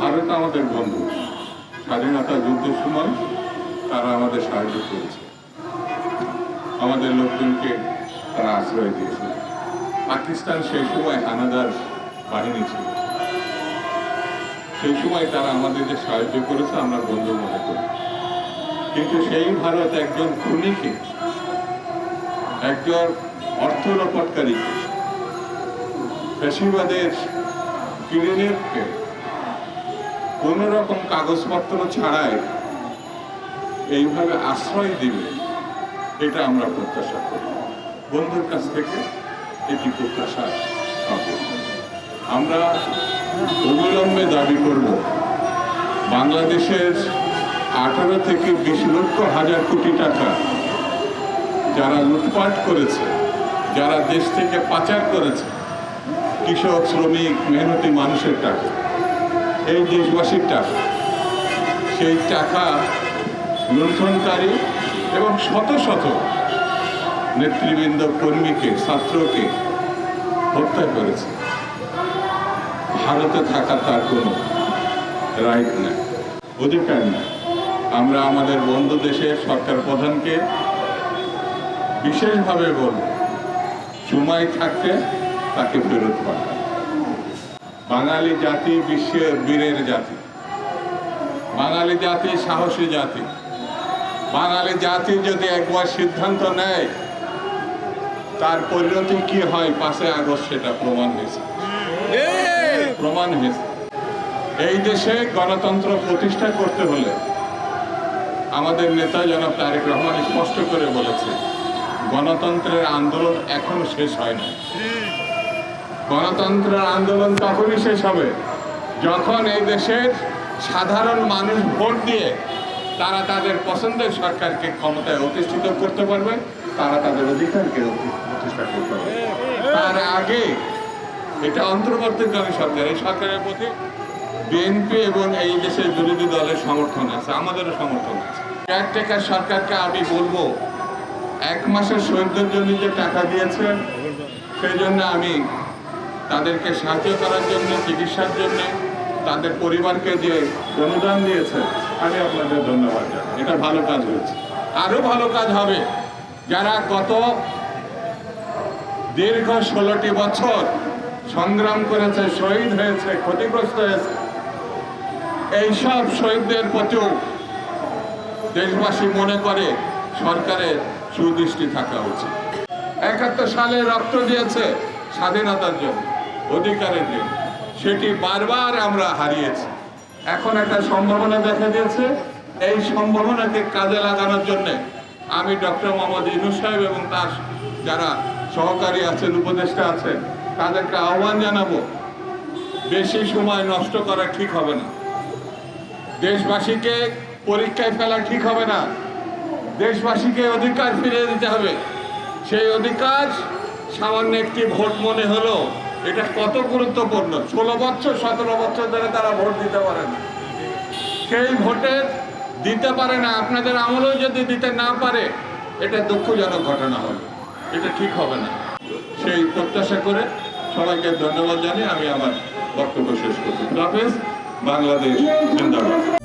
ভারত আমাদের বন্ধু। স্বাধীনতা যুদ্ধের সময় তারা আমাদের সাহায্য করেছে। আমাদের লোকজনকে তারা আশ্রয় দিয়েছে। পাকিস্তান সেই সময় হানাদার বাহিনী ছিল। সেই সময় তারা আমাদের যে সাহায্য করেছে, আমরা বন্ধু মনে করি। কিন্তু সেই ভারত একজন খুনিকে, একজন অর্থ লোপাটকারীকে ফ্যাসিবাদের ক্লিনিককে কোন রকম কাগজপত্র ছাড়াই এইভাবে আশ্রয় দিবে, এটা আমরা প্রত্যাশা করি। বন্ধুর কাছ থেকে এটি প্রত্যাশা আমরা অবিলম্বে দাবি করব, বাংলাদেশের আঠারো থেকে বিশ লক্ষ হাজার কোটি টাকা যারা লুটপাট করেছে, যারা দেশ থেকে পাচার করেছে, কৃষক, শ্রমিক, মেহনতি মানুষের টাকা। এই দেশবাসীর টাকা সেই টাকা লুণ্ঠনকারী এবং শত শত নেতৃবৃন্দ, কর্মীকে, ছাত্রকে হত্যা করেছে। ভারতে থাকা তার কোনো রাইট নেই, অধিকার নেই। আমরা আমাদের বন্ধু দেশের সরকার প্রধানকে বিশেষভাবে বলব সময় থাকতে তাকে ফেরত পাঠান বাঙালি জাতি বিশ্বের বীরের জাতি। বাঙালি জাতি সাহসী জাতি। বাঙালি জাতি যদি একবার সিদ্ধান্ত নেয়, তার পরিণতি কি হয় পাঁচই আগস্ট সেটা প্রমাণ হয়েছে। প্রমাণ হয়েছে। এই দেশে গণতন্ত্র প্রতিষ্ঠা করতে হলে আমাদের নেতা জনাব তারেক রহমান স্পষ্ট করে বলেছে, গণতন্ত্রের আন্দোলন এখনও শেষ হয় না গণতন্ত্রের আন্দোলন তখনই শেষ হবে যখন এই দেশের সাধারণ মানুষ ভোট দিয়ে তারা তাদের পছন্দের সরকারকে ক্ষমতায় অধিষ্ঠিত করতে পারবে, তারা তাদের অধিকারকে প্রতিষ্ঠা করতে পারবে। তার আগে এটা অন্তর্বর্তীকালীন সরকার, এই সরকারের প্রতি বিএনপি এবং এই দেশের বিরোধী দলের সমর্থন আছে, আমাদেরও সমর্থন আছে। কেয়ারটেকার সরকারকে আমি বলব, এক মাসের শহীদদের জন্য যে টাকা দিয়েছেন সেই জন্য আমি তাদেরকে সাহায্য করার জন্য, চিকিৎসার জন্য, তাদের পরিবারকে যে অনুদান দিয়েছে, আমি আপনাদের ধন্যবাদ জানাই। এটা ভালো কাজ হয়েছে। আরও ভালো কাজ হবে যারা গত দীর্ঘ ষোলোটি বছর সংগ্রাম করেছে, শহীদ হয়েছে, ক্ষতিগ্রস্ত হয়েছে এইসব শহীদদের প্রতিও দেশবাসী মনে করে সরকারের সুদৃষ্টি থাকা উচিত। একাত্তর সালে রক্ত দিয়েছে স্বাধীনতার জন্য। অধিকারের জন্য সেটি বারবার আমরা হারিয়েছি। এখন একটা সম্ভাবনা দেখা দিয়েছে। এই সম্ভাবনাকে কাজে লাগানোর জন্য আমি ডক্টর মোহাম্মদ ইনুস সাহেব এবং তার যারা সহকারী আছেন, উপদেষ্টা আছেন, তাদেরকে আহ্বান জানাব, বেশি সময় নষ্ট করা ঠিক হবে না। দেশবাসীকে পরীক্ষায় ফেলা ঠিক হবে না। দেশবাসীকে অধিকার ফিরিয়ে দিতে হবে। সেই অধিকার সামান্য একটি ভোট মনে হলো এটা কত গুরুত্বপূর্ণ? ষোলো বছর, সতেরো বছর ধরে তারা ভোট দিতে পারে না। সেই ভোটে দিতে পারে না, আপনাদের আমলেও যদি দিতে না পারে, এটা দুঃখজনক ঘটনা হবে। এটা ঠিক হবে না। সেই প্রত্যাশা করে সবাইকে ধন্যবাদ জানিয়ে আমি আমার বক্তব্য শেষ করছি। হাফেজ, বাংলাদেশ, জিন্দাবাদ।